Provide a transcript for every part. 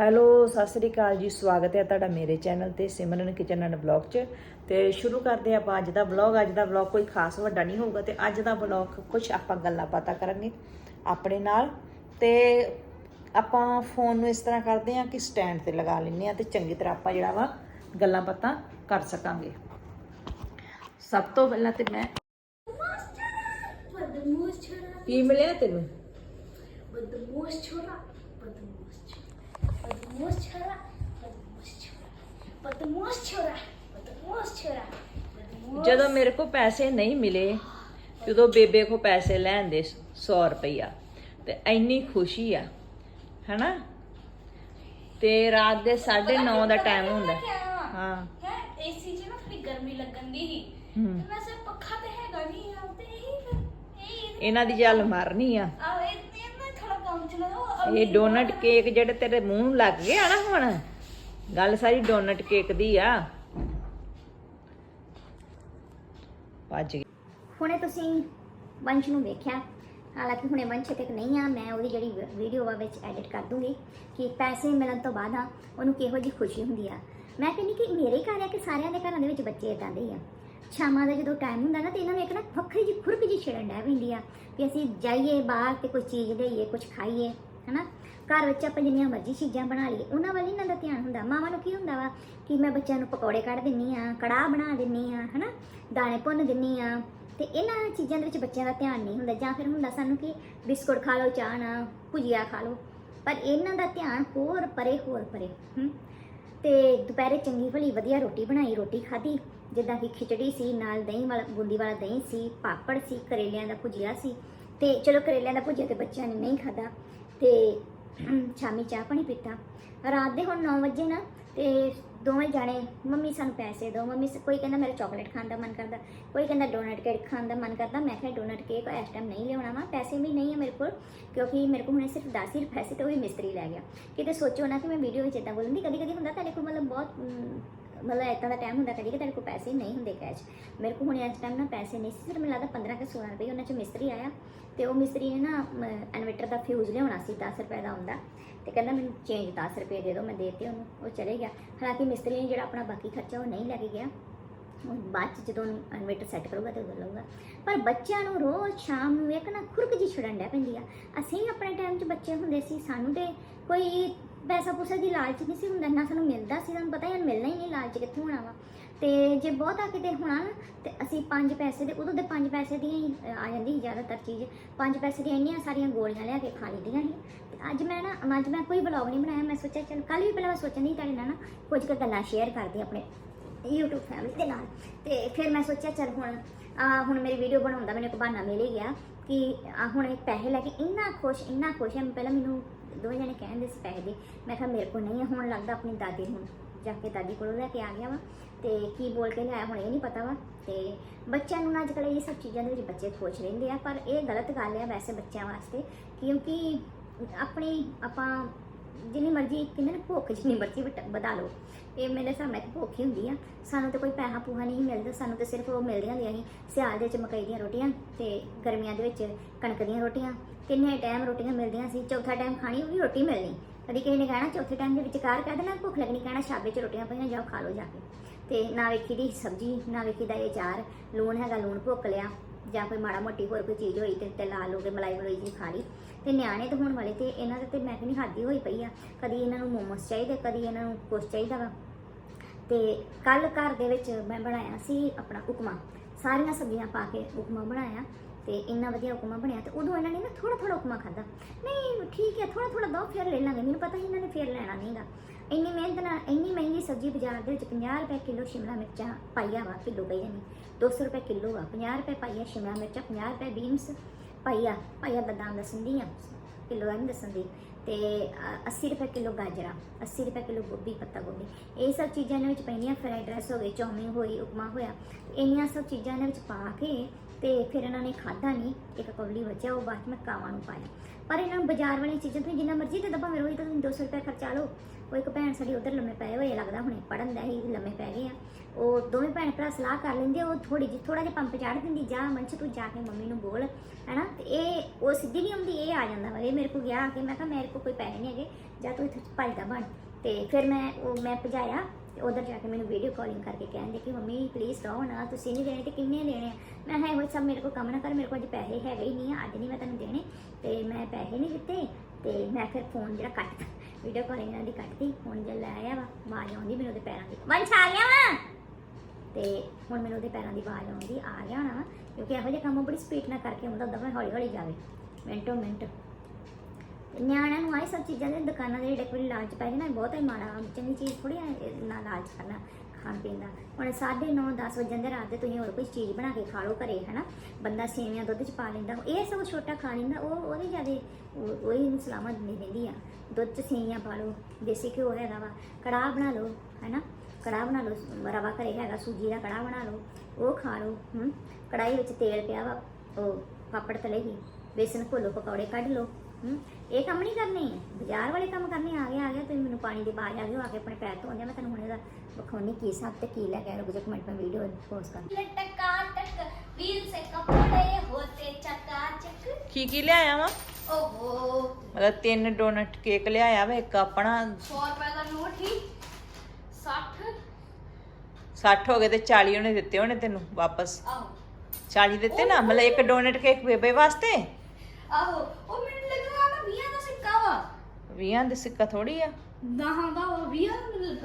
Hello Sat Sri ਅਕਾਲ ਜੀ ਸਵਾਗਤ ਹੈ ਤੁਹਾਡਾ ਮੇਰੇ ਚੈਨਲ ਤੇ ਸਿਮਰਨ ਕਿਚਨ ਐਂਡ ਬਲੌਗ 'ਚ। ਤੇ ਸ਼ੁਰੂ ਕਰਦੇ ਆਪਾਂ ਅੱਜ ਦਾ ਬਲੌਗ ਅੱਜ ਦਾ ਬਲੌਗ ਕੋਈ ਖਾਸ ਵੱਡਾ ਨਹੀਂ ਹੋਊਗਾ ਤੇ ਅੱਜ ਦਾ ਬਲੌਗ ਕੁਝ ਆਪਾਂ ਗੱਲਾਂ ਬਾਤਾਂ ਕਰਾਂਗੇ ਆਪਣੇ ਨਾਲ। ਤੇ ਆਪਾਂ ਫੋਨ ਨੂੰ ਇਸ ਤਰ੍ਹਾਂ ਕਰਦੇ ਆ ਕਿ ਸਟੈਂਡ ਤੇ ਲਗਾ ਲੈਂਦੇ ਆ ਤੇ ਚੰਗੀ ਤਰ੍ਹਾਂ ਆਪਾਂ ਜਿਹੜਾ ਵਾ ਗੱਲਾਂ ਬਾਤਾਂ ਕਰ ਸਕਾਂਗੇ। ਸਭ ਤੋਂ ਪਹਿਲਾਂ ਤੇ ਮੈਂ ਕੀ ਮਿਲਿਆ ਤੈਨੂੰ? ਬਦਮੂਸ਼ ਛੋਰਾ। ਜਦੋਂ ਮੇਰੇ ਕੋ ਪੈਸੇ ਨਹੀਂ ਮਿਲੇ ਜਦੋਂ ਬੇਬੇ ਕੋ ਪੈਸੇ ਲੈਂਦੇ 100 ਰੁਪਇਆ ਤੇ ਇੰਨੀ ਖੁਸ਼ੀ ਆ ਹੈਨਾ? ਤੇ ਰਾਤ ਦੇ 9:30 ਦਾ ਟਾਈਮ ਹੁੰਦਾ। ਹਾਂ। ਹੈ ਏਸੀ ਚ ਨਾ ਫਿਰ ਗਰਮੀ ਲੱਗਣ ਦੀ ਹੀ ਹੂੰ। ਤੇ ਵੈਸੇ ਪੱਖਾ ਤੇ ਹੈਗਾ ਨਹੀਂ ਆ ਤੇ ਇਹੀ ਫਿਰ ਇਹਨਾਂ ਦੀ ਜਲ ਮਰਨੀ ਆ। ਆ ਇਹ ਇਹ ਡੋਨਟ ਕੇਕ ਜਿਹੜੇ ਤੇਰੇ ਮੂੰਹ ਨੂੰ ਲੱਗ ਗਿਆ ਨਾ ਹੁਣ, ਗੱਲ ਸਾਰੀ ਡੋਨਟ ਕੇਕ ਦੀ ਆ। ਭੱਜ ਗਈ ਹੁਣੇ ਤੁਸੀਂ ਵੰਸ਼ ਨੂੰ ਵੇਖਿਆ, ਹਾਲਾਂਕਿ ਹੁਣੇ ਵੰਸ਼ ਤੱਕ ਨਹੀਂ ਆ, ਮੈਂ ਉਹਦੀ ਜਿਹੜੀ ਵੀਡੀਓ ਆ ਵਿੱਚ ਐਡਿਟ ਕਰ ਦੂੰਗੀ ਕਿ ਪੈਸੇ ਮਿਲਣ ਤੋਂ ਬਾਅਦ ਆ, ਉਹਨੂੰ ਕਿਹੋ ਜਿਹੀ ਖੁਸ਼ੀ ਹੁੰਦੀ ਆ। ਮੈਂ ਕਹਿੰਦੀ ਕਿ ਮੇਰੇ ਘਰ ਆ ਕਿ ਸਾਰਿਆਂ ਦੇ ਘਰਾਂ ਦੇ ਵਿੱਚ ਬੱਚੇ ਇਦਾਂ ਦੇ ਹੀ ਆ। ਸ਼ਾਮਾਂ ਦਾ ਜਦੋਂ ਟਾਈਮ ਹੁੰਦਾ ਨਾ ਤੇ ਇਹਨਾਂ ਨੂੰ ਇੱਕ ਨਾ ਵੱਖਰੀ ਜਿਹੀ ਖੁਰਕ ਜਿਹੀ ਛੇੜਨ ਡੈ ਪੈਂਦੀ ਆ ਕਿ ਅਸੀਂ ਜਾਈਏ ਬਾਹਰ ਤੇ ਕੋਈ ਚੀਜ਼ ਲਈਏ ਕੁਝ ਖਾਈਏ। ਹਨਾ? ਘਰ ਵਿੱਚ ਆਪਾਂ ਜਿੰਨੀਆਂ ਮਰਜ਼ੀ ਚੀਜ਼ਾਂ ਬਣਾ ਲਈਏ, ਉਹਨਾਂ ਵੱਲ ਇਹਨਾਂ ਦਾ ਧਿਆਨ ਹੁੰਦਾ। ਮਾਵਾਂ ਨੂੰ ਕੀ ਹੁੰਦਾ ਵਾ ਕਿ ਮੈਂ ਬੱਚਿਆਂ ਨੂੰ ਪਕੌੜੇ ਕੱਢ ਦਿੰਨੀ ਆ, ਕੜਾਹ ਬਣਾ ਦਿੰਨੀ ਆ, ਹਨਾ? ਦਾਣੇ ਭੁੰਨ ਦਿੰਨੀ ਆ। ਤੇ ਇਹਨਾਂ ਚੀਜ਼ਾਂ ਦੇ ਵਿੱਚ ਬੱਚਿਆਂ ਦਾ ਧਿਆਨ ਨਹੀਂ ਹੁੰਦਾ। ਜਾਂ ਫਿਰ ਹੁੰਦਾ ਸਾਨੂੰ ਕਿ ਬਿਸਕੁਟ ਖਾ ਲਓ, ਚਾਹ ਨਾ, ਭੁਜੀਆ ਖਾ ਲਓ। ਪਰ ਇਹਨਾਂ ਦਾ ਧਿਆਨ ਹੋਰ ਪਰੇ ਹੋਰ ਪਰੇ ਹਮ। ਤੇ ਦੁਪਹਿਰੇ ਚੰਗੀ ਭਲੀ ਵਧੀਆ ਰੋਟੀ ਬਣਾਈ, ਰੋਟੀ ਖਾਧੀ। ਜਿੱਦਾਂ ਕਿ ਖਿਚੜੀ ਸੀ, ਨਾਲ ਦਹੀਂ ਵਾਲਾ, ਬੂੰਦੀ ਵਾਲਾ ਦਹੀਂ ਸੀ, ਪਾਪੜ ਸੀ, ਕਰੇਲਿਆਂ ਦਾ ਭੁਜੀਆ ਸੀ। ਤੇ ਚਲੋ ਕਰੇਲਿਆਂ ਦਾ ਭੁਜੀਆ ਤੇ ਬੱਚਿਆਂ ਨੇ ਨਹੀਂ ਖਾਦਾ ਤੇ ਸ਼ਾਮੀ ਚਾਹ ਪਾਣੀ ਪੀਤਾ। ਰਾਤ ਦੇ ਹੁਣ 9 ਵਜੇ ਨਾ ਤੇ ਦੋਵੇਂ ਜਾਣੇ, ਮੰਮੀ ਸਾਨੂੰ ਪੈਸੇ ਦਿਓ, ਮੰਮੀ ਕੋਈ ਕਹਿੰਦਾ ਮੇਰੇ ਚਾਕਲੇਟ ਖਾਣ ਦਾ ਮਨ ਕਰਦਾ, ਕੋਈ ਕਹਿੰਦਾ ਡੋਨਟ ਕੇਕ ਖਾਣ ਦਾ ਮਨ ਕਰਦਾ, ਮੈਂ ਕਿਹਾ ਡੋਨਟ ਕੇਕ ਇਸ ਟਾਈਮ ਨਹੀਂ ਲਿਆਉਣਾ ਵਾ, ਪੈਸੇ ਵੀ ਨਹੀਂ ਹੈ ਮੇਰੇ ਕੋਲ, ਕਿਉਂਕਿ ਮੇਰੇ ਕੋਲ ਹੁਣੇ ਸਿਰਫ 10 ਹੀ ਰੁਪਏ ਸੀ ਤੇ ਉਹ ਵੀ ਮਿਸਤਰੀ ਲੈ ਗਿਆ। ਕਿਤੇ ਸੋਚੋ ਨਾ ਕਿ ਮੈਂ ਵੀਡੀਓ ਵਿੱਚ ਇਦਾਂ ਬੋਲੂੰਗੀ ਕਦੀ ਕਦੀ ਹੁੰਦਾ ਤੁਹਾਡੇ ਕੋਲ ਮਤਲਬ ਬਹੁਤ ਮਤਲਬ ਇਦਾਂ ਦਾ ਟਾਈਮ ਹੁੰਦਾ ਕਦੀ ਕਿ ਤੇਰੇ ਕੋਲ ਪੈਸੇ ਨਹੀਂ ਹੁੰਦੇ ਕੈਸ਼ ਮੇਰੇ ਕੋਲ ਹੁਣ ਇਸ ਟਾਈਮ ਨਾ ਪੈਸੇ ਨਹੀਂ ਸੀ, ਸਿਰਫ ਮੈਨੂੰ ਲੱਗਦਾ 15 ਕਿ 16 ਰੁਪਏ ਉਹਨਾਂ ਚ ਮਿਸਤਰੀ ਆਇਆ। ਤੇ ਉਹ ਮਿਸਤਰੀ ਨੇ ਨਾ ਇਨਵਰਟਰ ਦਾ ਫਿਊਜ਼ ਲਿਆਉਣਾ ਸੀ 10 ਰੁਪਏ ਦਾ ਹੁੰਦਾ ਤੇ ਕਹਿੰਦਾ ਮੈਨੂੰ ਚੇਂਜ 10 ਰੁਪਏ ਦੇ ਦਿਓ, ਮੈਂ ਦੇਤੇ ਉਹਨੂੰ, ਉਹ ਚਲੇ ਗਿਆ। ਹਾਲਾਂਕਿ ਮਿਸਤਰੀ ਨੇ ਜਿਹੜਾ ਆਪਣਾ ਬਾਕੀ ਖਰਚਾ ਉਹ ਨਹੀਂ ਲੈ ਕੇ ਗਿਆ। ਬਾਅਦ ਚ ਜਦੋਂ ਇਨਵੇਟਰ ਸੈੱਟ ਕਰੂਗਾ ਤੇ ਉਦੋਂ ਲਊਗਾ। ਪਰ ਬੱਚਿਆਂ ਨੂੰ ਰੋਜ਼ ਸ਼ਾਮ ਨੂੰ ਇੱਕ ਨਾ ਖੁਰਕ ਜੀ ਛੜਨ ਡੈ ਪੈਂਦੀ ਆ। ਅਸੀਂ ਆਪਣੇ ਟਾਈਮ 'ਚ ਬੱਚੇ ਹੁੰਦੇ ਸੀ, ਸਾਨੂੰ ਤੇ ਕੋਈ ਪੈਸਾ ਪੂਸਾ ਦੀ ਲਾਲਚ ਨਹੀਂ ਸੀ ਹੁੰਦਾ ਨਾ ਸਾਨੂੰ ਮਿਲਦਾ ਸੀ ਤੁਹਾਨੂੰ ਪਤਾ ਹੀ ਹੈ ਮਿਲਣਾ ਹੀ ਨਹੀਂ ਲਾਲਚ ਕਿੱਥੋਂ ਹੋਣਾ ਵਾ। ਤੇ ਜੇ ਬਹੁਤਾ ਕਿਤੇ ਹੋਣਾ ਨਾ ਤੇ ਅਸੀਂ 5 ਪੈਸੇ ਦੇ ਉਦੋਂ ਦੇ 5 ਪੈਸੇ ਦੀਆਂ ਹੀ ਅ, ਆ ਜਾਂਦੀ ਸੀ ਜ਼ਿਆਦਾਤਰ ਚੀਜ਼। 5 ਪੈਸੇ ਦੀਆਂ ਇੰਨੀਆਂ ਸਾਰੀਆਂ ਗੋਲੀਆਂ ਲਿਆ ਕੇ ਖਾ ਲਈਆਂ ਸੀ। ਤੇ ਅੱਜ ਮੈਂ ਨਾ ਅੱਜ ਮੈਂ ਕੋਈ ਵਲੌਗ ਨਹੀਂ ਬਣਾਇਆ ਮੈਂ ਸੋਚਿਆ ਚਲ ਕੱਲ ਵੀ ਪਹਿਲਾਂ ਮੈਂ ਸੋਚਣ ਦੀ ਤੁਹਾਡੇ ਨਾਲ ਨਾ ਕੁਝ ਕੁ ਗੱਲਾਂ ਸ਼ੇਅਰ ਕਰਦੀ ਆਪਣੇ YouTube ਫੈਮਿਲੀ ਦੇ ਨਾਲ। ਤੇ ਫਿਰ ਮੈਂ ਸੋਚਿਆ ਚਲ ਹੁਣ ਆ ਹੁਣ ਮੇਰੀ ਵੀਡੀਓ ਬਣਾਉਣ ਦਾ ਮੈਨੂੰ ਇੱਕ ਬਹਾਨਾ ਮਿਲ ਹੀ ਗਿਆ ਕਿ ਆ ਹੁਣ ਇਹ ਪੈਸੇ ਲੈ ਕੇ ਇੰਨਾ ਖੁਸ਼ ਇੰਨਾ ਖੁਸ਼ ਹੈ ਪਹਿਲਾਂ ਮੈਨੂੰ ਦੋਵੇਂ ਜਣੇ ਕਹਿੰਦੇ ਸੀ ਪੈਸੇ ਦੇ। ਮੈਂ ਕਿਹਾ, ਮੇਰੇ ਕੋਲ ਨਹੀਂ ਹੈ ਹੁਣ ਲੱਗਦਾ ਆਪਣੀ ਦਾਦੀ ਨੂੰ। ਜਾ ਕੇ ਦਾਦੀ ਕੋਲੋਂ ਲੈ ਕੇ ਆ ਗਿਆ ਵਾ। ਤੇ ਕੀ ਬੋਲ ਕੇ ਲਿਆਇਆ, ਹੁਣ ਇਹ ਨਹੀਂ ਪਤਾ ਵਾ। ਤੇ ਬੱਚਿਆਂ ਨੂੰ ਅੱਜ ਕੱਲ੍ਹ ਇਹ ਸਭ ਚੀਜ਼ਾਂ ਦੇ ਵਿੱਚ ਬੱਚੇ ਖੁਸ਼ ਰਹਿੰਦੇ ਆ, ਪਰ ਇਹ ਗਲਤ ਗੱਲ ਆ ਵੈਸੇ ਬੱਚਿਆਂ ਵਾਸਤੇ। ਕਿਉਂਕਿ ਆਪਣੀ, ਆਪਾਂ ਜਿੰਨੀ ਮਰਜ਼ੀ ਕਹਿੰਦੇ ਨੇ ਭੁੱਖ, ਜਿੰਨੀ ਮਰਜ਼ੀ ਵਟ- ਵਧਾ ਲਓ। ਇਹ ਮੇਰੇ ਹਿਸਾਬ ਨਾਲ ਇੱਕ ਭੁੱਖ ਹੀ ਹੁੰਦੀ ਆ। ਸਾਨੂੰ ਤਾਂ ਕੋਈ ਪੈਸਾ ਪੂਹਾ ਨਹੀਂ ਮਿਲਦਾ, ਸਾਨੂੰ ਤਾਂ ਸਿਰਫ ਉਹ ਮਿਲਦੀਆਂ ਹੁੰਦੀਆਂ ਸੀ, ਸਿਆਲ ਦੇ ਵਿੱਚ ਮਕਈ ਦੀਆਂ ਰੋਟੀਆਂ ਤੇ ਗਰਮੀਆਂ ਦੇ ਵਿੱਚ ਕਣਕ ਦੀਆਂ ਰੋਟੀਆਂ। ਤਿੰਨੇ ਟਾਈਮ ਰੋਟੀਆਂ ਮਿਲਦੀਆਂ ਸੀ, ਚੌਥਾ ਟਾਈਮ ਖਾਣੀ ਉਹ ਵੀ ਰੋਟੀ ਮਿਲਣੀ। ਕਦੀ ਕਿਸੇ ਨੇ ਕਹਿਣਾ, ਚੌਥੇ ਟਾਈਮ ਦੇ ਵਿਚਕਾਰ ਕਹਿ ਦੇਣਾ, ਭੁੱਖ ਲੱਗਣੀ, ਕਹਿਣਾ ਸ਼ਾਬੇ 'ਚ ਰੋਟੀਆਂ ਪਈਆਂ, ਜਾਓ ਖਾ ਲਓ ਜਾ ਕੇ। ਤੇ ਨਾ ਵੇਖੀ ਦੀ ਸਬਜ਼ੀ, ਨਾ ਵੇਖੀ ਦਾ ਇਹ ਚਾਰ ਲੂਣ ਹੈਗਾ, ਲੂਣ ਭੁੱਕ ਲਿਆ। ਜਾਂ ਕੋਈ ਮਾੜਾ ਮੋਟੀ ਹੋਰ ਕੋਈ ਚੀਜ਼ ਹੋਈ ਤੇ ਤੇ ਲਾ ਲਓ ਕੇ ਮਲਾਈ ਮਲਾਈ ਜੀ ਖਾ ਲਈ। ਤੇ ਨਿਆਣੇ ਤਾਂ ਹੋਣ ਵਾਲੇ ਤੇ ਇਹਨਾਂ ਦੇ ਤੇ ਮੈਂ ਕਹਿੰਦੀ ਹੱਦ ਹੀ ਹੋਈ ਪਈ ਆ। ਕਦੀ ਇਹਨਾਂ ਨੂੰ ਮੋਮੋਸ ਚਾਹੀਦੇ, ਕਦੀ ਇਹਨਾਂ ਨੂੰ ਕੁਛ ਚਾਹੀਦਾ ਵਾ। ਤੇ ਕੱਲ ਘਰ ਦੇ ਵਿੱਚ ਮੈਂ ਬਣਾਇਆ ਸੀ ਆਪਣਾ ਉਪਮਾ। ਸਾਰੀਆਂ ਸਬਜ਼ੀਆਂ ਪਾ ਕੇ ਉਪਮਾ ਬਣਾਇਆ ਤੇ ਇੰਨਾ ਵਧੀਆ ਉਪਮਾ ਬਣਿਆ ਤੇ ਉਦੋਂ ਇਹਨਾਂ ਨੇ ਨਾ ਥੋੜਾ ਥੋੜਾ ਉਪਮਾ ਖਾਦਾ ਨਹੀਂ, ਠੀਕ ਹੈ ਥੋੜਾ ਥੋੜਾ ਦੋ ਫਿਰ ਲੈ ਲਾਂਗੇ, ਮੈਨੂੰ ਪਤਾ ਹੀ ਇਹਨਾਂ ਨੇ ਫਿਰ ਲੈਣਾ ਨਹੀਂਗਾ ਇੰਨੀ ਮਿਹਨਤ ਨਾਲ, ਇੰਨੀ ਮਹਿੰਗੀ ਸਬਜ਼ੀ ਬਾਜ਼ਾਰ ਦੇ ਵਿੱਚ 50 ਰੁਪਏ ਕਿਲੋ ਸ਼ਿਮਲਾ ਮਿਰਚਾਂ ਪਾਈਆ ਵਾ, ਕਿਲੋ ਪਈ ਨਹੀਂ 200 ਰੁਪਏ ਕਿਲੋ ਆ 50 ਰੁਪਏ ਪਾਈਆ ਸ਼ਿਮਲਾ ਮਿਰਚਾਂ 50 ਰੁਪਏ ਬੀਨਸ। ਪਾਈਆ ਪਾਈਆ ਬਦਾਮ ਦਾਮ ਦੱਸਣ ਦੀ ਆ ਕਿਲੋ ਦਾ ਨਹੀਂ ਦੱਸਣ ਦੀ ਤੇ ਅ, 80 ਰੁਪਏ ਕਿਲੋ ਗਾਜਰਾ 80 ਰੁਪਏ ਕਿਲੋ ਗੋਭੀ ਪੱਤਾ ਗੋਭੀ। ਇਹ ਸਭ ਚੀਜ਼ਾਂ ਇਹਨਾਂ ਵਿੱਚ ਪੈਂਦੀਆਂ ਫਰਾਈਡ ਰਾਈਸ ਹੋ ਗਈ ਚੌਮਿਨ ਹੋਈ ਉਪਮਾ ਹੋਇਆ। ਇੰਨੀਆਂ ਸਭ ਚੀਜ਼ਾਂ ਇਹਨਾਂ ਵਿੱਚ ਪਾ ਕੇ ਤੇ ਫਿਰ ਇਹਨਾਂ ਨੇ ਖਾਧਾ ਨਹੀਂ, ਇੱਕ ਕੌਲੀ ਬਚਿਆ, ਉਹ ਬਾਅਦ ਮੈਂ ਕਾਵਾਂ ਨੂੰ ਪਾਇਆ। ਪਰ ਇਹਨਾਂ ਨੂੰ ਬਾਜ਼ਾਰ ਵਾਲੀਆਂ ਚੀਜ਼ਾਂ ਤੁਸੀਂ ਜਿੰਨਾ ਮਰਜ਼ੀ ਤੇ ਦੱਬਾ ਮੇਰੇ ਹੋਈ ਤਾਂ ਤੁਸੀਂ 200 ਰੁਪਏ ਖਰਚਾ ਲਓ। ਉਹ ਇੱਕ ਭੈਣ ਸਾਡੀ ਉਧਰ ਲੰਮੇ ਪਏ ਹੋਏ ਲੱਗਦਾ ਹੁਣੇ ਪੜਨ ਦਾ ਹੀ ਲੰਮੇ ਪੈ ਗਏ ਆ। ਉਹ ਦੋਵੇਂ ਭੈਣ ਭਰਾ ਸਲਾਹ ਕਰ ਲੈਂਦੇ, ਉਹ ਥੋੜੀ ਜਿਹੀ ਥੋੜਾ ਜਿਹਾ ਪੰਪ ਚਾੜ ਦਿੰਦੀ, ਜਾ ਮੰਚ ਤੂੰ ਜਾ ਕੇ ਮੰਮੀ ਨੂੰ ਬੋਲ। ਹੈਨਾ? ਤੇ ਇਹ, ਉਹ ਸਿੱਧੀ ਨਹੀਂ ਹੁੰਦੀ, ਇਹ ਆ ਜਾਂਦਾ ਵਾ। ਇਹ ਮੇਰੇ ਕੋਲ ਗਿਆ ਆ ਕੇ, ਮੈਂ ਕਿਹਾ ਮੇਰੇ ਕੋਲ ਕੋਈ ਪੈਸੇ ਨਹੀਂ ਹੈਗੇ, ਜਾਂ ਤੂੰ ਇੱਥੇ ਭੱਜਦਾ ਬਣ। ਤੇ ਫਿਰ ਮੈਂ, ਉਹ ਮੈਂ ਭਜਾਇਆ ਤੇ ਉਧਰ ਜਾ ਕੇ ਮੈਨੂੰ ਵੀਡੀਓ ਕਾਲਿੰਗ ਕਰਕੇ ਕਹਿੰਦੇ ਕਿ ਮੰਮੀ ਪਲੀਜ਼ ਰਹੋ ਨਾ, ਤੁਸੀਂ ਨਹੀਂ ਦੇਣੇ ਤੇ ਕਿੰਨੇ ਦੇਣੇ ਆ? ਮੈਂ ਕਿਹਾ, ਇਹੋ ਸਭ ਮੇਰੇ ਕੋਲ ਕੰਮ ਨਾ ਕਰ, ਮੇਰੇ ਕੋਲ ਅੱਜ ਪੈਸੇ ਹੈਗੇ ਹੀ ਨਹੀਂ ਆ, ਅੱਜ ਨਹੀਂ ਮੈਂ ਤੈਨੂੰ ਦੇਣੇ। ਤੇ ਮੈਂ ਪੈਸੇ ਨਹੀਂ ਦਿੱਤੇ, ਤੇ ਮੈਂ ਫਿਰ ਫੋਨ ਜਿਹੜਾ ਕੱਟਤਾ ਵੀਡੀਓ ਕਾਲਿੰਗ ਇਹਨਾਂ ਦੀ ਕੱਟਦੀ ਹੁਣ ਜੇ ਲੈ ਆਇਆ ਵਾ, ਆਵਾਜ਼ ਆਉਂਦੀ ਮੈਨੂੰ ਉਹਦੇ ਪੈਰਾਂ ਦੀ ਵੰਸ਼ ਆ ਗਿਆ ਵਾ? ਤੇ ਹੁਣ ਮੈਨੂੰ ਉਹਦੇ ਪੈਰਾਂ ਦੀ ਆਵਾਜ਼ ਆਉਂਦੀ, ਆ ਗਿਆ ਹੋਣਾ ਕਿਉਂਕਿ ਇਹੋ ਜਿਹੇ ਕੰਮ ਉਹ ਬੜੀ ਸਪੀਡ ਨਾਲ ਕਰਕੇ ਹੁੰਦਾ ਹੁੰਦਾ ਮੈਂ ਹੌਲੀ ਹੌਲੀ ਜਾਵੇ। ਮਿੰਟੋ ਮਿੰਟ ਨਿਆਣਿਆਂ ਨੂੰ ਆਹ ਸਭ ਚੀਜ਼ਾਂ ਦੇ ਦੁਕਾਨਾਂ ਦੇ ਜਿਹੜੇ ਕੋਈ ਲਾਲਚ ਪੈ ਜਾਏ ਨਾ, ਬਹੁਤ ਹੀ ਮਾੜਾ ਵਾ। ਚੰਗੀ ਚੀਜ਼ ਥੋੜੀ ਨਾ ਲਾਲਚ ਕਰਨਾ, ਖਾਣ ਪੀਣ ਦਾ। ਹੁਣ 9:30 10 ਵਜੇ ਦੇ ਰਾਤ ਦੇ ਤੁਸੀਂ ਹੋਰ ਕੋਈ ਚੀਜ਼ ਬਣਾ ਕੇ ਖਾ ਲਓ ਘਰੇ, ਹਨਾ? ਬੰਦਾ ਸੇਵੀਆਂ ਦੁੱਧ ਚ ਪਾ ਲੈਂਦਾ, ਇਹ ਸਭ ਛੋਟਾ ਖਾ ਲੈਂਦਾ, ਉਹ, ਉਹਦੇ ਜਿਆਦੇ, ਉਹ ਹੀ ਨੂੰ ਸਲਾਮਤ ਨਹੀਂ ਰਹਿੰਦੀ ਆ। ਦੁੱਧ ਚ ਸੇਵੀਆਂ ਪਾ ਲਓ, ਦੇਸੀ ਘਿਓ ਹੈਗਾ ਵਾ, ਕੜਾਹ ਬਣਾ ਲਓ, ਹਨਾ? ਕੜਾਹ ਬਣਾ ਲਓ, ਰਵਾ ਘਰੇ ਹੈਗਾ, ਸੂਜੀ ਦਾ ਕੜਾਹ ਬਣਾ ਲਓ, ਉਹ ਖਾ ਲਓ, ਹੂੰ? ਕੜਾਈ ਵਿੱਚ ਤੇਲ ਪਿਆ ਵਾ, ਉਹ ਪਾਪੜ ਤਲੇ ਹੀ, ਬੇਸਨ ਘੋਲੋ, ਪਕੌੜੇ ਕੱਢ ਲਓ। ਹੂੰ? ਇਹ ਕੰਮ ਨਹੀਂ ਕਰਨੇ? ਬਾਜ਼ਾਰ ਵਾਲੇ ਕੰਮ ਕਰਨੇ? ਆ ਗਿਆ ਆ ਗਿਆ ਤੁਸੀਂ ਮੈਨੂੰ ਪਾਣੀ ਦੇ ਬਾਹਰ ਆ ਗਏ ਹੋ ਆਪਣੇ ਪੈਰ ਧੋਂਦੇ ਮੈਂ ਤੁਹਾਨੂੰ ਹੁਣੇ ਦਾ ਵਿਖਾਉਣੀ ਕੀ ਹਿਸਾਬ ਤੇ ਕੀ ਲੈ ਕੇ ਰੁਕ ਜਾ ਕਮੈਂਟ ਮੈਂ ਵੀਡੀਓ ਪੋਸਟ ਕਰ ਲਟਕਾ ਟਕ ਵੀਲ ਸੇ ਕੱਪੜੇ ਹੋਤੇ ਚਕਾ ਚਕ। ਕੀ ਕੀ ਲਿਆਇਆ ਵਾ? ਓਹੋ। ਮਤਲਬ ਤਿੰਨ ਡੋਨਟ ਕੇਕ ਲਿਆਇਆ ਵਾ ਇੱਕ ਆਪਣਾ। 100 ਰੁਪਏ ਦਾ ਨੋਟ ਹੀ। 60 60 ਹੋ ਗਏ ਤੇ 40 ਉਹਨੇ ਦਿੱਤੇ ਹੋਣੇ ਤੈਨੂੰ ਵਾਪਸ। ਆਹੋ। 40 ਦਿੱਤੇ ਨਾ ਮਤਲਬ ਇੱਕ ਡੋਨਟ ਕੇਕ ਬੇਬੇ ਵਾਸਤੇ? ਆਹੋ ਉਹ ਮੈਂ 20 ਦੇ ਸਿੱਕਾ ਥੋੜੀ ਆ? ਦਹਾਂ ਦਾ ਉਹ 20 ਦਾ ਮੈਨੂੰ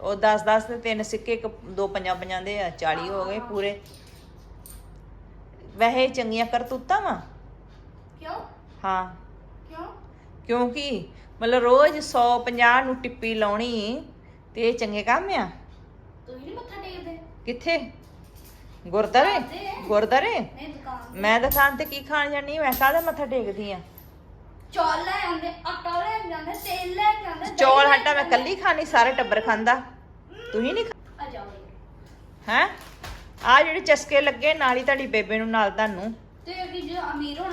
ਉਹ 10 10 ਤੇ ਤਿੰਨ ਸਿੱਕੇ ਇੱਕ ਦੋ ਪੰਜਾਂ ਪੰਜਾਂ ਦੇ ਆ 40 ਹੋ ਗਏ ਪੂਰੇ। ਵੈਸੇ ਚੰਗੀਆਂ ਕਰਤੂਤਾਂ ਵਾ। ਕਿਉਂ? ਹਾਂ। ਕਿਉਂ? ਕਿਉਂਕਿ ਮਤਲਬ ਰੋਜ਼ 150 ਨੂੰ ਟਿੱਪੀ ਲਾਉਣੀ ਤੇ ਇਹ ਚੰਗੇ ਕੰਮ ਆ। ਕਿੱਥੇ? ਗੁਰਦਾਰੇ ਗੁਰਦਾਰੇ ਮੈਂ ਦੁਕਾਨ ਤੇ ਕੀ ਖਾਣ ਜਾਨੀ ਮੈਂ ਕਾਹਦਾ ਮੱਥਾ ਟੇਕਦੀ ਆ? ਚੌਲ ਲੈ ਆਉਂਦੇ ਆਟਾ ਲੈ ਆਉਂਦੇ ਤੇਲ ਲੈ ਆਉਂਦੇ ਚੌਲ ਹਟਾ ਮੈਂ ਕੱਲੀ ਖਾਣੀ ਸਾਰੇ ਟੱਬਰ ਖਾਂਦਾ। ਤੁਸੀਂ ਨਹੀਂ ਆ ਹੈ? ਆ ਜਿਹੜੇ ਚਸਕੇ ਲੱਗੇ ਨਾਲ ਹੀ ਤੁਹਾਡੀ ਬੇਬੇ ਨੂੰ ਨਾਲ ਤੁਹਾਨੂੰ। ਤੇ ਜੇ ਅਮੀਰ ਅਮੀਰ ਹੋ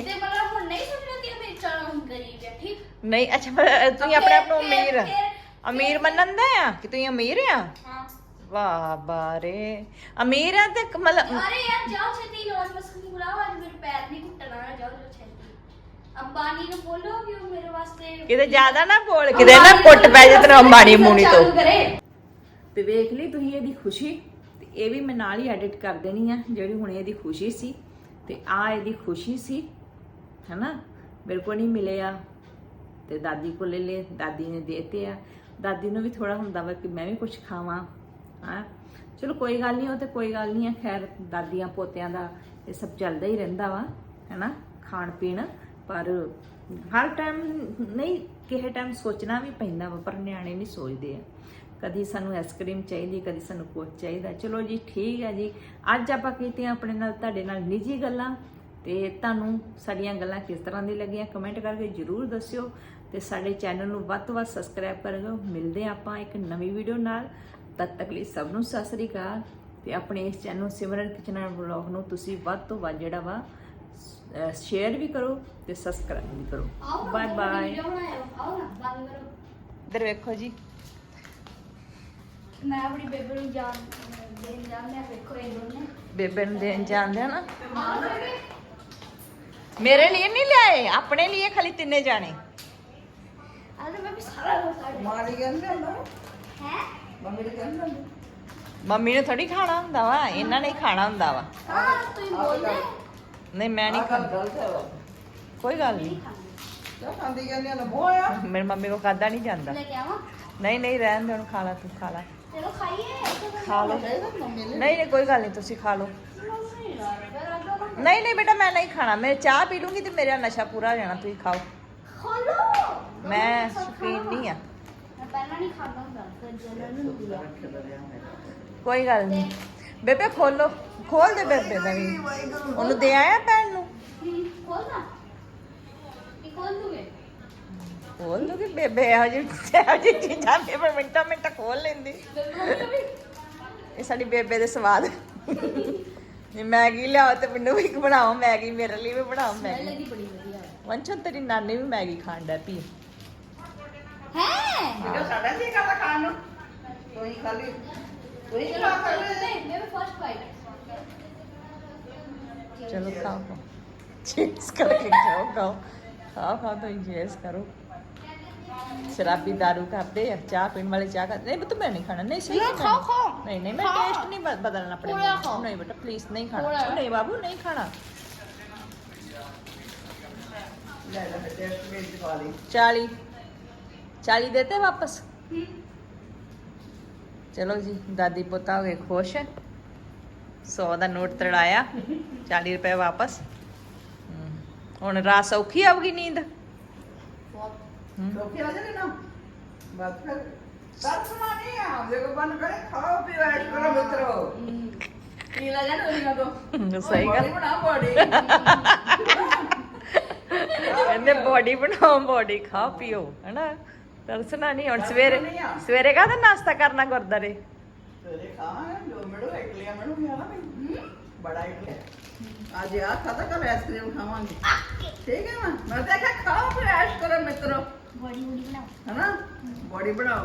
ਤੇ ਮਤਲਬ ਹੁਣ ਨਹੀਂ ਸਮਝਣਾ ਅਮੀਰ ਚਲੋ ਹੁਣ ਗਰੀਬ ਹੈ ਨਹੀਂ ਅੱਛਾ ਤੁਸੀਂ ਆਪਣੇ ਆਪ ਨੂੰ ਅਮੀਰ ਫਿਰ- ਅਮੀਰ ਮੰਨਦਾ ਆ ਕਿ ਤੁਸੀਂ ਅਮੀਰ ਆ? ਹਾਂ। ਵਾਹ ਬਾਰੇ ਅਮੀਰ ਆ ਤੇ ਮਤਲਬ ਅਰੇ ਯਾਰ ਜਾਓ ਛੇਤੀ ਲੋਸ ਮਸਖੀ ਬੁਲਾਓ ਨਾ ਜਾਓ ਜਾਓ ਛੇਤੀ ਅੰਬਾਨੀ ਨੂੰ ਬੋਲੋ ਕਿ ਉਹ ਮੇਰੇ ਵਾਸਤੇ ਕਿਤੇ ਜ਼ਿਆਦਾ ਨਾ ਬੋਲ ਕਿਤੇ ਨਾ ਪੁੱਟ ਪੈ ਜੇ ਤੇਰਾ ਅੰਬਾਨੀ ਮੂਣੀ ਤੋਂ ਚਾਲੂ ਕਰੇ। ਤੇ ਵੇਖ ਲਈ ਤੁਸੀਂ ਇਹਦੀ ਖੁਸ਼ੀ ਤੇ ਇਹ ਵੀ ਮੈਂ ਨਾਲ ਹੀ ਐਡਿਟ ਕਰ ਦੇਣੀ ਆ ਜਿਹੜੀ ਹੁਣ ਇਹਦੀ ਖੁਸ਼ੀ ਸੀ। ਤੇ ਆ ਇਹਦੀ ਖੁਸ਼ੀ ਸੀ ਹੈਨਾ? ਮੇਰੇ ਕੋਲ ਨਹੀਂ ਮਿਲੇ ਆ। ਤੇ ਦਾਦੀ ਕੋਲ ਲੈ ਲਏ ਦਾਦੀ ਨੇ ਦੇਤੇ ਆ। ਦਾਦੀ ਨੂੰ ਵੀ ਥੋੜਾ ਹੁੰਦਾ ਵਾ ਕਿ ਮੈਂ ਵੀ ਕੁਝ ਖਾਵਾਂ ਹਾਂ? ਚਲੋ ਕੋਈ ਗੱਲ ਨਹੀਂ ਉਹ ਤੇ ਕੋਈ ਗੱਲ ਨਹੀਂ ਆ। ਖੈਰ ਦਾਦੀਆਂ ਪੋਤਿਆਂ ਦਾ ਇਹ ਸਭ ਚੱਲਦਾ ਹੀ ਰਹਿੰਦਾ ਵਾ। ਹੈਨਾ, ਖਾਣ ਪੀਣ, ਪਰ ਹਰ ਟਾਈਮ ਨਹੀਂ, ਕਿਸੇ ਟਾਈਮ ਸੋਚਣਾ ਵੀ ਪੈਂਦਾ ਵਾ, ਪਰ ਨਿਆਣੇ ਨਹੀਂ ਸੋਚਦੇ ਆ। ਕਦੀ ਸਾਨੂੰ ਆਈਸਕ੍ਰੀਮ ਚਾਹੀਦੀ, ਕਦੀ ਸਾਨੂੰ ਕੁਝ ਚਾਹੀਦਾ। ਚਲੋ ਜੀ, ਠੀਕ ਹੈ ਜੀ। ਅੱਜ ਆਪਾਂ ਕੀਤੀਆਂ ਆਪਣੇ ਨਾਲ, ਤੁਹਾਡੇ ਨਾਲ ਨਿੱਜੀ ਗੱਲਾਂ ਤੇ ਤੁਹਾਨੂੰ ਸਾਡੀਆਂ ਗੱਲਾਂ ਕਿਸ ਤਰ੍ਹਾਂ ਦੀ ਲੱਗੀਆਂ ਕਮੈਂਟ ਕਰਕੇ ਜਰੂਰ ਦੱਸਿਓ ਤੇ ਸਾਡੇ ਚੈਨਲ ਨੂੰ ਵੱਧ ਤੋਂ ਵੱਧ ਸਬਸਕ੍ਰਾਈਬ ਕਰਿਓ ਮਿਲਦੇ ਹਾਂ ਆਪਾਂ ਇੱਕ ਨਵੀਂ ਵੀਡੀਓ ਨਾਲ। ਤਦ ਤੱਕ ਲਈ ਸਭ ਨੂੰ ਸਤਿ ਸ੍ਰੀ ਅਕਾਲ ਤੇ ਆਪਣੇ ਇਸ channel Simran kitchen and vlog ਨੂੰ ਤੁਸੀਂ ਵੱਧ ਤੋਂ ਵੱਧ ਜਿਹੜਾ ਵਾ ਸ਼ੇਅਰ ਵੀ ਕਰੋ ਤੇ ਸਬਸਕ੍ਰਾਈਬ ਵੀ ਕਰੋ। ਬਾਏ ਬਾਏ ਵੀਡੀਓ ਬਣਾਇਓ ਆਓ ਨਾ ਗੱਲ ਕਰੋ ਇੱਧਰ ਵੇਖੋ ਜੀ। ਮੈਂ ਆਪਣੀ ਬੇਬੇ ਨੂੰ ਜਾਣ ਦੇਣ ਜਾਂਦੇ ਆ ਵੇਖੋ ਇਹ ਦੋਨੇ। ਬੇਬੇ ਨੂੰ ਦੇਣ ਜਾਂਦੇ ਆ ਨਾ। ਮੇਰੇ ਲਈ ਨਹੀਂ ਲਿਆਏ ਆਪਣੇ ਲਈ ਖਾਲੀ ਤਿੰਨੇ ਜਾਣੇ। ਆ ਤਾਂ ਮੈਂ ਵੀ ਸਾਰਾ ਮਾਰੀ ਹੁੰਦਾ ਹੈ? ਮੰਮੀ ਨੇ ਕਹਿੰਦਾ ਮੰਮੀ ਨੇ ਥੋੜੀ ਖਾਣਾ ਹੁੰਦਾ ਵਾ ਇਹਨਾਂ ਨੇ ਖਾਣਾ ਹੁੰਦਾ ਵਾ। ਹਾਂ ਤੁਸੀਂ ਬੋਲਦੇ। ਨਹੀਂ ਮੈਂ ਨਹੀਂ ਖਾਂਦਾ। ਗਲਤ ਹੈ ਵਾ ਕੋਈ ਗੱਲ ਨਹੀਂ। ਕਿਆ ਖਾਂਦੀ ਕਹਿੰਦੇ ਨਾ ਬੋਇਆ ਮੇਰੀ ਮੰਮੀ ਕੋ ਖਾਦਾ ਨਹੀਂ ਜਾਂਦਾ। ਲੈ ਕੇ ਆਵਾਂ? ਨਹੀਂ ਨਹੀਂ ਰਹਿਣ ਦੇ ਉਹਨੂੰ ਖਾ ਲਾ ਤੂੰ ਖਾ ਲਾ। ਚਲੋ ਖਾਈਏ ਖਾ ਲਓ। ਚਾਹੀਦਾ ਮੰਮੀ ਨੇ ਨਹੀਂ ਨਹੀਂ ਕੋਈ ਗੱਲ ਨਹੀਂ ਤੁਸੀਂ ਖਾ ਲਓ। ਯਾਰ ਫਿਰ ਆ ਨਹੀਂ ਨਹੀਂ ਬੇਟਾ ਮੈਂ ਨਹੀਂ ਖਾਣਾ। ਮੈਂ ਚਾਹ ਪੀ ਲੂੰਗੀ ਤੇ ਮੇਰਾ ਨਸ਼ਾ ਪੂਰਾ ਹੋ ਜਾਣਾ ਤੁਸੀਂ ਖਾਓ। ਖੋਲੋ ਮੈਂ ਸ਼ੌਕੀਨ ਨਹੀਂ ਆ। ਮੈਂ ਪਹਿਲਾਂ ਨਹੀਂ ਖਾਂਦਾ ਹੁੰਦਾ ਫਿਰ ਜਲਨ ਹੁੰਦੀ। ਆ ਕੋਈ ਗੱਲ ਨਹੀਂ। ਬੇਬੇ ਖੋਲੋ ਖੋਲ ਦੇ ਬੇਬੇ ਦਾ ਵੀ। ਉਹਨੂੰ ਦੇ ਆਇਆ ਭੈਣ ਨੂੰ? ਇਹ ਖੋਲ ਦੂਗੇ ਖੋਲ ਦੂਗੀ ਬੇਬੇ ਇਹੋ ਜਿਹੀ ਇਹੋ ਜਿਹੀ ਚੀਜ਼ਾਂ ਬੇਬੇ ਮਿੰਟਾਂ ਮਿੰਟਾਂ ਖੋਲ ਲੈਂਦੀ। ਇਹ ਸਾਡੀ ਬੇਬੇ ਦੇ ਸਵਾਦ। ਜੇ ਮੈਗੀ ਲਿਆਓ ਤੇ ਮੈਨੂੰ ਵੀ ਬਣਾਓ ਮੈਗੀ ਮੇਰੇ ਲਈ ਵੀ ਬਣਾਓ ਮੈਗੀ। ਲੱਗੀ ਬੜੀ ਵਧੀਆ ਵੰਚਨ ਤੇਰੀ ਨਾਨੀ ਵੀ ਮੈਗੀ ਖਾਣ ਡੈ ਪਈ। ਹੈ? ਜਿਹੜਾ ਸਾਡਾ ਕੀ ਕਰਦਾ ਖਾਣ ਨੂੰ? ਕੋਈ ਖਾਲੀ ਕੋਈ ਖਾ ਸਕਦੇ ਮੈਂ ਫਸਟ ਬਾਈਟ ਚਲੋ ਖਾਓ ਖਾਓ ਚੀਜ਼ ਕਰਕੇ ਖਾਓ ਖਾਓ ਖਾਓ ਖਾਓ ਤਾਂ ਇੰਜੋਇਸ ਕਰੋ ਸ਼ਰਾਬੀ दारू ਕਰਦੇ ਆ ਚਾਹ ਪੀਣ ਵਾਲੇ ਚਾਹ ਕਰਦੇ ਨਹੀਂ ਬਤ ਮੈਂ ਨਹੀਂ ਖਾਣਾ ਨਹੀਂ ਸਹੀ ਨਾ, ਹੈ ਖਾਓ, ਖਾਓ। ਨਹੀਂ ਨਹੀਂ ਮੈਂ ਖਾਓ। ਟੇਸਟ ਨਹੀਂ ਬਦ- ਬਦਲਣਾ ਆਪਣੇ ਥੋੜ੍ਹਾ ਮੂੰਹ ਚ। ਖਾਓ। ਨਹੀਂ ਬੇਟਾ ਪਲੀਜ਼ ਨਹੀਂ ਖਾਣਾ ਚਲੋ ਜੀ ਦਾਦੀ ਪੋਤਾ ਹੋ ਗਏ ਖੁਸ਼। 100 ਦਾ ਨੋਟ ਤੜਾਇਆ 40 ਰੁਪਏ ਵਾਪਸ। ਹੁਣ ਰਾਤ ਸੌਖੀ ਆਊਗੀ ਨੀਂਦ? ਲੋਕੀ ਆ ਜਾਣੇ ਨਾ। ਬਸ ਫਿਰ ਸੱਤ ਨਹੀਂ ਆ ਦੇਖੋ ਬੰਦ ਕਰੇ ਖਾਓ ਪੀਓ ਐਸ਼ ਕਰੋ ਮਿੱਤਰੋ। ਕੀ ਲਾ ਜਾਣਾ ਉਹਨਾਂ ਤੋਂ ਸਹੀ ਗੱਲ। ਬਣਾ ਬੋੜੀ ਕਹਿੰਦੇ ਬੋਡੀ ਬਣਾਓ ਬੋਡੀ ਖਾਓ ਪੀਓ ਹਨਾ? ਤਰਸਣਾ ਨਹੀਂ ਹੁਣ ਸਵੇਰੇ ਸਵੇਰੇ ਕਾਹਦਾ ਨਾਸ਼ਤਾ ਕਰਨਾ ਗੁਰਦਾਰੇ ਖਾਵਾਂਗੇ ਜੋ ਮਿਲੂ ਇਟਲੀਆਂ ਮਿਲੂ ਗਿਆ ਨਾ ਬਈ ਬੜਾ ਇਟਲੀ ਅੱਜ ਆ ਖਾਤਾ ਕੱਲ ਆਈਸਕ੍ਰੀਮ ਖਾਵਾਂਗੇ ਠੀਕ ਹੈ ਨਾ ਮੈਂ ਤਾਂ ਕਿਹਾ ਖਾਓ ਫਿਰ ਐਸ਼ ਕਰੋ ਮਿੱਤਰੋ ਬੋਡੀ ਬੋਡੀ ਬਣਾਓ ਹਨਾ ਬੋਡੀ ਬਣਾਓ